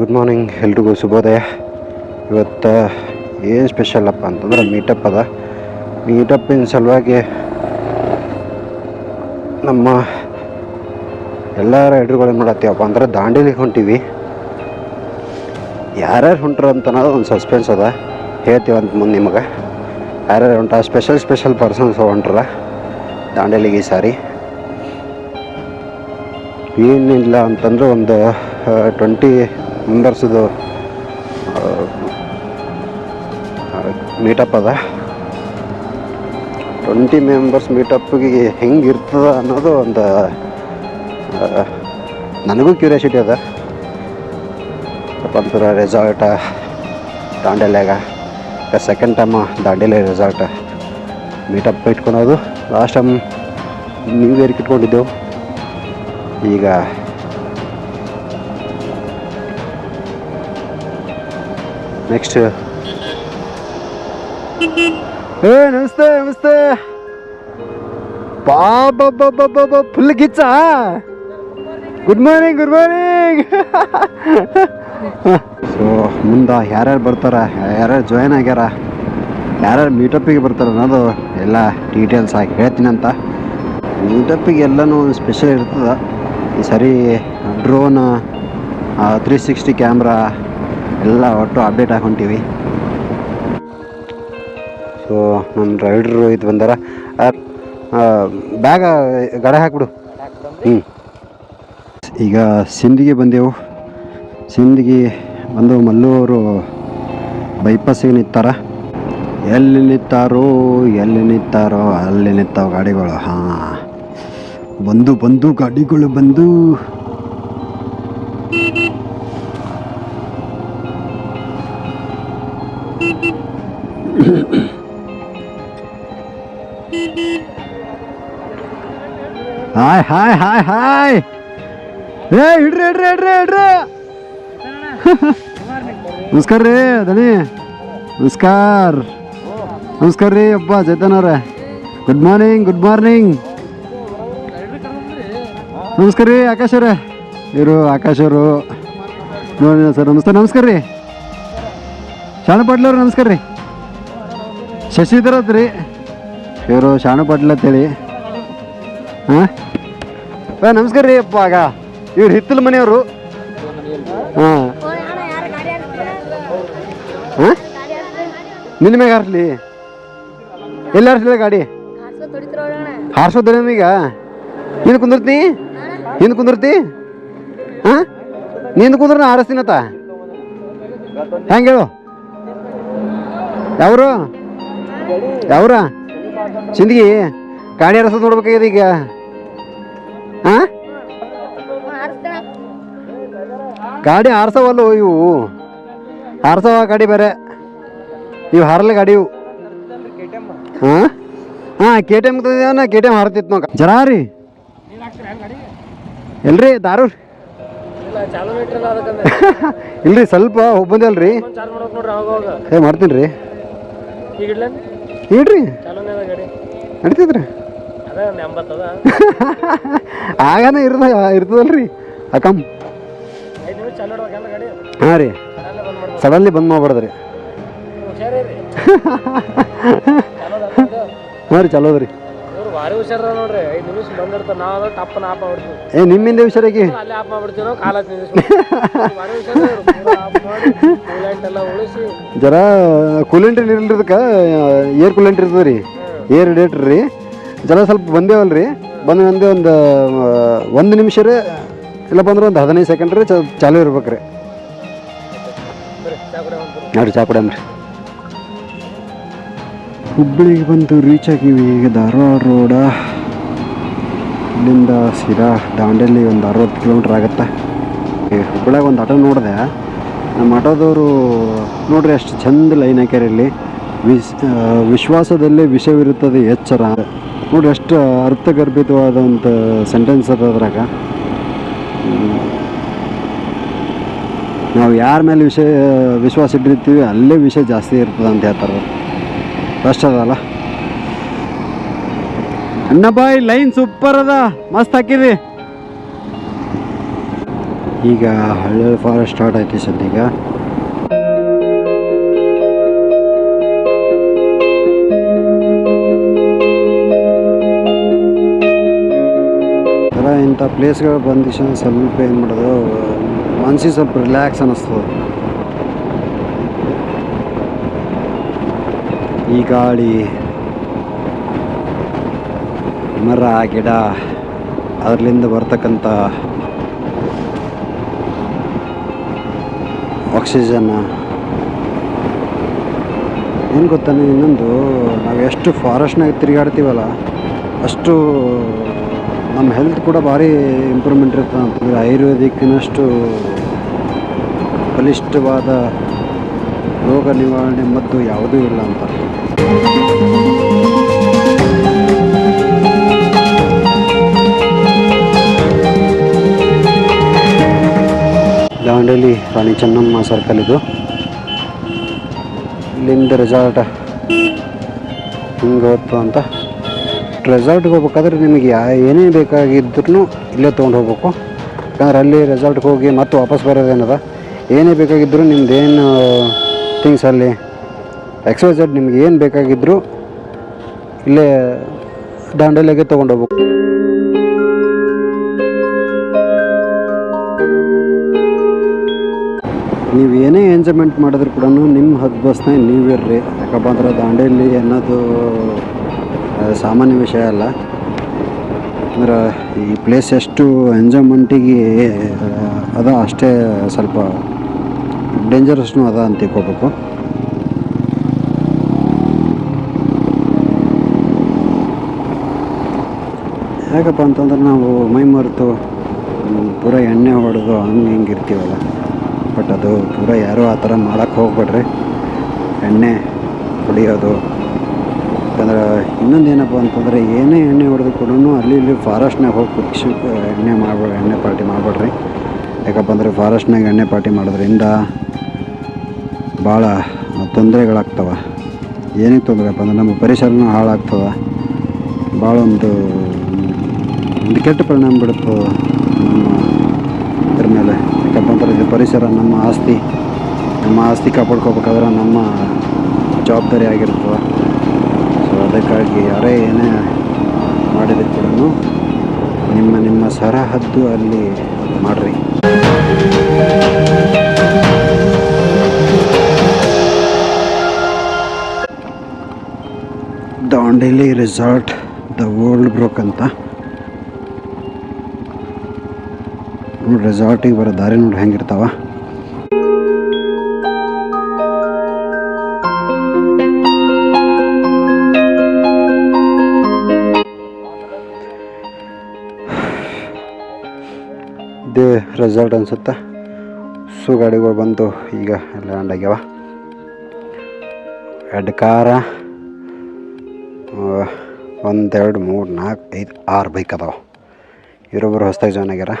Good morning, ಎಲ್ರಿಗೂ ಶುಭೋದಯ. ಇವತ್ತು ಏನು ಸ್ಪೆಷಲ್ ಅಪ್ಪ ಅಂತಂದ್ರೆ ಮೀಟಪ್ ಅದ. ಮೀಟಪ್ಪಿನ ಸಲುವಾಗಿ ನಮ್ಮ ಎಲ್ಲ ರೈಡ್ರುಗಳು ಏನು ಮಾಡತ್ತೀವಪ್ಪ ಅಂದ್ರೆ ದಾಂಡೇಲಿಗೆ ಹೊಂಟೀವಿ. ಯಾರ್ಯಾರು ಹೊಂಟ್ರು ಅಂತ ಅನ್ನೋದು ಒಂದು ಸಸ್ಪೆನ್ಸ್ ಅದ. ಹೇಳ್ತೀವಿ ಅಂತ ಮುಂದೆ ನಿಮಗೆ. ಯಾರ್ಯಾರು ಹೊಂಟ ಸ್ಪೆಷಲ್ ಸ್ಪೆಷಲ್ ಪರ್ಸನ್ಸ್ ಹೊಂಟ್ರ ದಾಂಡೇಲಿಗೆ ಈ ಸಾರಿ. ಏನಿಲ್ಲ ಅಂತಂದ್ರೆ ಒಂದು ಟ್ವೆಂಟಿ ಮೆಂಬರ್ಸ್ದು ಮೀಟಪ್ ಅದ. ಟ್ವೆಂಟಿ ಮೆಂಬರ್ಸ್ ಮೀಟಪ್ಗೆ ಹೆಂಗೆ ಇರ್ತದ ಅನ್ನೋದು ಒಂದು ನನಗೂ ಕ್ಯೂರಿಯಾಸಿಟಿ ಅದ. ಪಂಪುರ resort ದಾಂಡೇಲಿಯಾಗ second time Dandeli resort meetup ಇಟ್ಕೊಳೋದು. Last time new ಇಯರ್ಗೆ ಇಟ್ಕೊಂಡಿದ್ದೆವು. ಈಗ ನೆಕ್ಸ್ಟ್ ಏ ನಮಸ್ತೆ ನಮಸ್ತೆ. ಬಾಬಾ full ಗಿಚ್ಚ. Good morning good morning so ಮುಂದೆ ಯಾರ್ಯಾರು ಬರ್ತಾರ ಯಾರ್ಯಾರು ಜಾಯ್ನ್ ಆಗ್ಯಾರ ಯಾರ್ಯಾರು ಮೀಟಪ್ಪಿಗೆ ಬರ್ತಾರ ಅನ್ನೋದು ಎಲ್ಲ ಡೀಟೇಲ್ಸ್ ಆಗಿ ಹೇಳ್ತೀನಿ ಅಂತ. ಮೀಟಪ್ಪಿಗೆ ಎಲ್ಲನೂ ಒಂದು ಸ್ಪೆಷಲ್ ಇರ್ತದ. ಈ ಸರಿ ಡ್ರೋನ್ ತ್ರೀ ಸಿಕ್ಸ್ಟಿ ಕ್ಯಾಮ್ರಾ ಎಲ್ಲ ಒಟ್ಟು ಅಪ್ಡೇಟ್ ಹಾಕೊಂತೀವಿ. ಸೊ ನಮ್ಮ ರೈಡ್ರು ಇದು ಬಂದಾರ. ಬ್ಯಾಗ ಗಡೆ ಹಾಕ್ಬಿಡು. ಹ್ಞೂ ಈಗ ಸಿಂಧಿಗೆ ಬಂದೆವು. ಸಿಂಧಿಗೆ ಬಂದು ಮಲ್ಲೂರು ಬೈಪಾಸಿಗೆ ನಿಂತಾರ. ಎಲ್ಲಿ ನಿಂತಾರೋ ಎಲ್ಲಿ ನಿಂತಾರೋ, ಅಲ್ಲಿ ನಿಂತಾವ ಗಾಡಿಗಳು. ಹಾಂ. ಬಂದು ಬಂದು ಗಾಡಿಗಳು ಬಂದು. ಹಾಯ್ ಹಾಯ್ ಹಾಯ್ ಹಾಯ್ ಏ, ಇಡ್ರಿ ಇಡ್ರಿ ಇಡ್ರಿ ಇಡ್ರಿ. ನಮಸ್ಕಾರ ರೀ ದನಿ ನಮಸ್ಕಾರ. ನಮಸ್ಕಾರ ರೀ, ಅಪ್ಪ ಚೈತನ್ ಅವ್ರೆ. ಗುಡ್ ಮಾರ್ನಿಂಗ್ ಗುಡ್ ಮಾರ್ನಿಂಗ್ ನಮಸ್ಕಾರ ರೀ, ಆಕಾಶ್ ಅವರೇ. ಇವರು ಆಕಾಶ್ ಅವರು. ನೋಡಿ ಸರ್, ನಮಸ್ತೆ, ನಮಸ್ಕಾರ ರೀ. ಶಾಣು ಪಾಟ್ಲ್ ಅವ್ರು ನಮಸ್ಕಾರ ರೀ. ಶಶಿಧರ್ ರೀ. ಇವರು ಶಾಣು ಪಾಟ್ಲ ಅಂತೇಳಿ ಹಾಂ? ನಮಸ್ಕಾರ ರೀ ಅಪ್ಪ ಆಗ. ಇವ್ರು ಹಿತ್ತಲ ಮನೆಯವರು. ಹಾಂ. ಹಾಂ. ನಿನ್ನ ಮ್ಯಾಗ ಹಾರಿಸ್ಲಿ? ಎಲ್ಲಿ ಹಾರ್ಸ್ಲಿಲ್ಲ ಗಾಡಿ? ಹಾರ್ಸೋದ್ರ ಈಗ. ಹಿಂದೆ ಕುಂದಿರ್ತಿ? ಹಿಂದೆ ಕುಂದಿರ್ತಿ? ಹಾಂ? ನಿಂದು ಕುಂದ್ರ ನಾ ಹಾರಿಸ್ತೀನತ್ತ ಹೆಂಗೆ ಹೇಳು? ಯಾವರು? ಯಾವ್ರ? ಸಿಂದಗಿ ಗಾಡಿ ಅರಸ ನೋಡ್ಬೇಕಾಗ್ಯದ ಈಗ. ಹಾಂ ಗಾಡಿ ಹಾರ್ಸವಲ್ಲ ಇವು? ಹಾರ್ಸವ ಗಾಡಿ ಬೇರೆ. ಇವು ಹಾರಲ್ಲ ಗಾಡಿ ಇವು. ಹಾಂ ಹಾಂ K T M K T M ಹಾರ್ತಿತ್ತು ನೋಕ ಜರಾ ರೀ. ಎಲ್ರಿ ದಾರು? ಇಲ್ರಿ ಸ್ವಲ್ಪ ಹೋಗಿ ಬಂದಲ್ರಿ ಏ ಮಾಡ್ತೀನಿ ರೀ. ಇಡ್ರಿ. ನಡೀತಿದ್ರಿ ಆಗಾನ ಇರ್ದ ಇರ್ತದಲ್ರಿ ಅಕಮ್ ಹಾಂ ರೀ. ಸಡನ್ಲಿ ಬಂದ್ ಮಾಡ್ಬಾರ್ದ್ರಿ ಹಾಂ ರೀ ಚಲೋ ಅದ್ರಿ ಭಾರಿ ಹುಷಾರ ನೋಡ್ರಿ. ಐದು ನಿಮಿಷ ಬಂದಿರ್ತಾರ. ನಾವ್ ಟಪ್ಪನ ಆಪ್ ಮಾಡ್ಬಿಡ್ತೀವಿ. ಏ ನಿಮ್ಮಿಂದ ಹುಷಾರಾಗಿ? ಅಲ್ಲೇ ಆಪ್ ಮಾಡ್ಬಿಡ್ತೀವಿ ನಾವು ಕಾಲ ಭಾರಿ ಹುಷಾರ ಆಪ್ ಮಾಡಿ ಕೂಲೆಂಟ್ ಎಲ್ಲ ಉಳಿಸಿ. ಜರ ಕೂಲೆಂಟ್ ಇರಲ್ರಿ ಇದಕ್ಕೆ ಏರ್ ಕೂಲೆಂಟ್ ಇರ್ತದೆ ರೀ. ಏರ್ ರೇಟ್ರ್ ರೀ. ಜರ ಸ್ವಲ್ಪ ಬಂದೇವಲ್ಲ ರೀ. ಬಂದು ಬಂದೆ ಒಂದು ಒಂದು ನಿಮಿಷ ರೀ. ಇಲ್ಲಪ್ಪ ಅಂದ್ರೆ ಒಂದು ಹದಿನೈದು ಸೆಕೆಂಡ್ ರೀ ಚಾಲು ಇರ್ಬೇಕು ರೀ ನೋಡಿರಿ ಚಾ ಹುಬ್ಬಳ್ಳಿಗೆ ಬಂದು ರೀಚ್ ಆಗಿವಿ. ಈಗ ಧಾರವಾಡ ರೋಡ ಇಲ್ಲಿಂದ ಸೀರಾ ದಾಂಡೇಲಿ ಒಂದು ಅರವತ್ತು ಕಿಲೋಮೀಟ್ರ್ ಆಗುತ್ತೆ. ಈ ಹುಬ್ಬಳ್ಳಿಯಾಗ ಒಂದು ಆಟೋ ನೋಡಿದೆ. ನಮ್ಮ ಆಟೋದವರು ನೋಡ್ರಿ ಅಷ್ಟು ಚಂದ ಲೈನ್ ಹಾಕ್ಯಾರ ಇಲ್ಲಿ. ವಿಶ್ ವಿಶ್ವಾಸದಲ್ಲೇ ವಿಷವಿರುತ್ತದೆ ಎಚ್ಚರ. ನೋಡ್ರಿ ಎಷ್ಟು ಅರ್ಥಗರ್ಭಿತವಾದಂಥ ಸೆಂಟೆನ್ಸ್ ಅದ ಅದ್ರಾಗ. ನಾವು ಯಾರ ಮೇಲೆ ವಿಷಯ, ವಿಶ್ವಾಸ ಇಟ್ಟಿರ್ತೀವಿ, ಅಲ್ಲೇ ವಿಷಯ ಜಾಸ್ತಿ ಇರ್ತದೆ ಅಂತ ಹೇಳ್ತಾರೆ ಫಸ್ಟ್ ಅದಲ್ಲ ಅಣ್ಣ ಬಾಯ್ ಲೈನ್ ಸೂಪರ್ ಅದ. ಮಸ್ತ್ ಹಾಕಿರಿ ಈಗ ಹಳ್ಳಿ ಫಾರೆಸ್ಟ್ ಸ್ಟಾರ್ಟ್ ಆಯ್ತು ಸದ್ಯೀಗ ಇಂಥ ಪ್ಲೇಸ್ಗಳು ಬಂದ ಸ್ವಲ್ಪ ಏನು ಮಾಡೋದು, ಮನ್ಸಿಗೆ ಸ್ವಲ್ಪ ರಿಲ್ಯಾಕ್ಸ್ ಅನ್ನಿಸ್ತದೆ ಈ ಗಾಳಿ ಮರ, ಗಿಡ ಅದರಿಂದ ಬರ್ತಕ್ಕಂಥ ಆಕ್ಸಿಜನ್ ಏನು ಗೊತ್ತಾನೆ, ಇನ್ನೊಂದು, ನಾವು ಎಷ್ಟು ಫಾರೆಸ್ಟ್ನಾಗ ತಿರುಗಾಡ್ತೀವಲ್ಲ, ಅಷ್ಟು ನಮ್ಮ ಹೆಲ್ತ್ ಕೂಡ ಭಾರಿ ಇಂಪ್ರೂವ್ಮೆಂಟ್ ಇರ್ತದೆ ಅಂತಂದರೆ ಆಯುರ್ವೇದಿಕ್ಕಿನಷ್ಟು ಬಲಿಷ್ಠವಾದ ರೋಗ ನಿವಾರಣೆ ಮದ್ದು ಯಾವುದೂ ಇಲ್ಲ ಅಂತ. ರಾಣಿ ಚೆನ್ನಮ್ಮ ಸರ್ಕಲ್ ಇದು. ಇಲ್ಲಿಂದ ರೆಸಾರ್ಟ್ ಹಿಂಗೆ ಹೊತ್ತು ಅಂತ. ರೆಸಾರ್ಟ್ಗೆ ಹೋಗ್ಬೇಕಾದ್ರೆ ನಿಮಗೆ ಏನೇ ಬೇಕಾಗಿದ್ರೂ ಇಲ್ಲೇ ತೊಗೊಂಡು ಹೋಗ್ಬೇಕು. ಯಾಕಂದ್ರೆ ಅಲ್ಲಿ ರೆಸಾರ್ಟ್ಗೆ ಹೋಗಿ ಮತ್ತೆ ವಾಪಸ್ ಬರೋದೇನದ ಏನೇ ಬೇಕಾಗಿದ್ದರೂ ನಿಮ್ದೇನು ಥಿಂಗ್ಸ್ ಅಲ್ಲಿ ಎಕ್ಸ್ ಜೆಡ್ ನಿಮ್ಗೆ ಏನು ಬೇಕಾಗಿದ್ದರೂ ಇಲ್ಲೇ ದಾಂಡೇಲಿಗೆ ತೊಗೊಂಡು ಹೋಗ್ಬೇಕು. ನೀವು ಏನೇ ಎಂಜಾಯ್ಮೆಂಟ್ ಮಾಡಿದ್ರು ಕೂಡ ನಿಮ್ಮ ಹದ್ದು ಬಸ್ನ ನೀವು ಇರ್ರಿ ಯಾಕಪ್ಪ ಅಂದ್ರೆ ದಾಂಡೇಲಿ ಅನ್ನೋದು ಸಾಮಾನ್ಯ ವಿಷಯ ಅಲ್ಲ. ಅಂದ್ರೆ ಈ ಪ್ಲೇಸ್ ಎಷ್ಟು ಎಂಜಾಯ್ಮೆಂಟಿಗೆ ಅದ ಅಷ್ಟೇ ಸ್ವಲ್ಪ ಡೇಂಜರಸ್ನು ಅದ ಅಂತ ತಿಳ್ಕೊಬೇಕು. ಯಾಕಪ್ಪ ಅಂತಂದ್ರೆ ನಾವು ಮೈ ಮರೆತು ಪೂರ ಎಣ್ಣೆ ಹೊಡೆದು ಹಂಗೆ ಹಿಂಗೆ ಇರ್ತೀವಲ್ಲ. ಬಟ್ ಪೂರ ಯಾರು ಆ ಥರ ಮಾಡೋಕ್ಕೆ ಹೋಗ್ಬೇಡ್ರಿ. ಎಣ್ಣೆ ಹೊಡಿಯೋದು ಯಾಕಂದ್ರೆ ಇನ್ನೊಂದು ಏನಪ್ಪ ಅಂತಂದರೆ ಏನೇ ಎಣ್ಣೆ ಹೊಡೆದು ಕೂಡ ಅಲ್ಲಿ ಇಲ್ಲಿ ಫಾರೆಸ್ಟ್ನಾಗ ಹೋಗಿ ಕುದಿಸಿ ಎಣ್ಣೆ ಮಾಡ್ಬೇಡ ಎಣ್ಣೆ ಪಾರ್ಟಿ ಮಾಡಬೇಡ್ರಿ. ಯಾಕಪ್ಪ ಅಂದರೆ ಫಾರೆಸ್ಟ್ನಾಗ ಎಣ್ಣೆ ಪಾರ್ಟಿ ಮಾಡೋದ್ರಿಂದ ಭಾಳ ತೊಂದರೆಗಳಾಗ್ತವೆ. ಏನಿಗೆ ತೊಂದರೆಪ್ಪ ಅಂದ್ರೆ ನಮ್ಮ ಪರಿಸರನೂ ಹಾಳಾಗ್ತವೆ. ಭಾಳ ಒಂದು ಒಂದು ಕೆಟ್ಟ ಪರಿಣಾಮ ಬಿಡುತ್ತೆ ನಮ್ಮ ಪರಿಸರ ನಮ್ಮ ಆಸ್ತಿ ನಮ್ಮ ಆಸ್ತಿ ಕಾಪಾಡ್ಕೋಬೇಕಾದ್ರೆ ನಮ್ಮ ಜವಾಬ್ದಾರಿ ಆಗಿರ್ತದೆ. ಸೊ ಅದಕ್ಕಾಗಿ ಯಾರೇ ಏನೇ ಮಾಡಿದ ಕೂಡ ನಿಮ್ಮ ನಿಮ್ಮ ಸರಹದ್ದು ಅಲ್ಲಿ ಮಾಡಿರಿ. Dandeli resort, the world brook ಅಂತ. ನೋಡಿ ರೆಸಾರ್ಟಿಗೆ ಬರೋ ದಾರಿ ನೋಡಿ, ಹೆಂಗಿರ್ತಾವ? ಇದೇ ರೆಸಾರ್ಟ್ ಅನ್ಸುತ್ತ? ಸೊ ಗಾಡಿಗಳು ಬಂದು ಈಗ ಲ್ಯಾಂಡ್ ಆಗ್ಯಾವ. ಎರಡು ಕಾರ ಒಂದೆರಡು ಮೂರು ನಾಲ್ಕು ಐದು ಆರು ಬೈಕ್ ಅದಾವ. ಇವರೊಬ್ಬರು ಹೊಸ್ದಾಗಿ ಜಾಯ್ನ್ ಆಗ್ಯಾರ.